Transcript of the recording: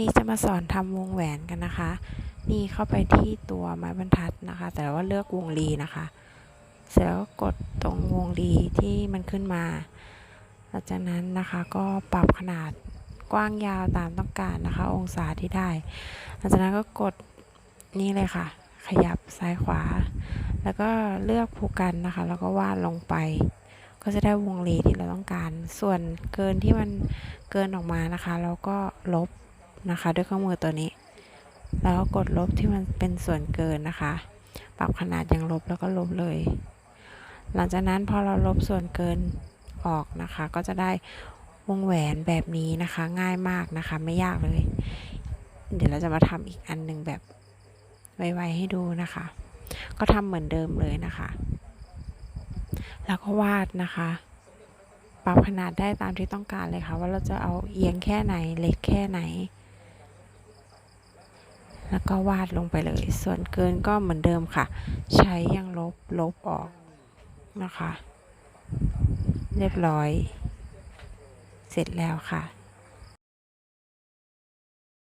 นี้จะมาสอนทำวงแหวนกันนะคะ นี่เข้าไปที่ตัวไม้บรรทัดนะคะ แต่ว่าเลือกวงรีนะคะ เสร็จแล้วกดตรงวงรีที่มันขึ้นมา หลังจากนั้นนะคะก็ปรับขนาดกว้างยาวตามต้องการนะคะ องศาที่ได้ หลังจากนั้นก็กดนี่เลยค่ะ ขยับซ้ายขวา แล้วก็เลือกภูกันนะคะ แล้วก็วาดลงไป ก็จะได้วงรีที่เราต้องการ ส่วนเกินที่มันเกินออกมานะคะ เราก็ลบ นะคะ ด้วยเครื่องมือตัวนี้ แล้วก็กดลบที่มันเป็นส่วนเกินนะคะ ปรับขนาดอย่างลบแล้วก็ลบเลย หลังจากนั้นพอเราลบส่วนเกินออกนะคะ ก็จะได้วงแหวนแบบนี้นะคะ ง่ายมากนะคะ ไม่ยากเลย เดี๋ยวเราจะมาทำอีกอันหนึ่งแบบไวๆให้ดูนะคะ ก็ทำเหมือนเดิมเลยนะคะ แล้วก็วาดนะคะปรับขนาดได้ตามที่ต้องการเลยค่ะ ว่าเราจะเอาเอียงแค่ไหนเล็กแค่ไหน แล้วก็วาดลงไปเลย ส่วนเกินก็เหมือนเดิมค่ะ ใช้ยังลบลบออกนะคะ เรียบร้อย เสร็จแล้วค่ะ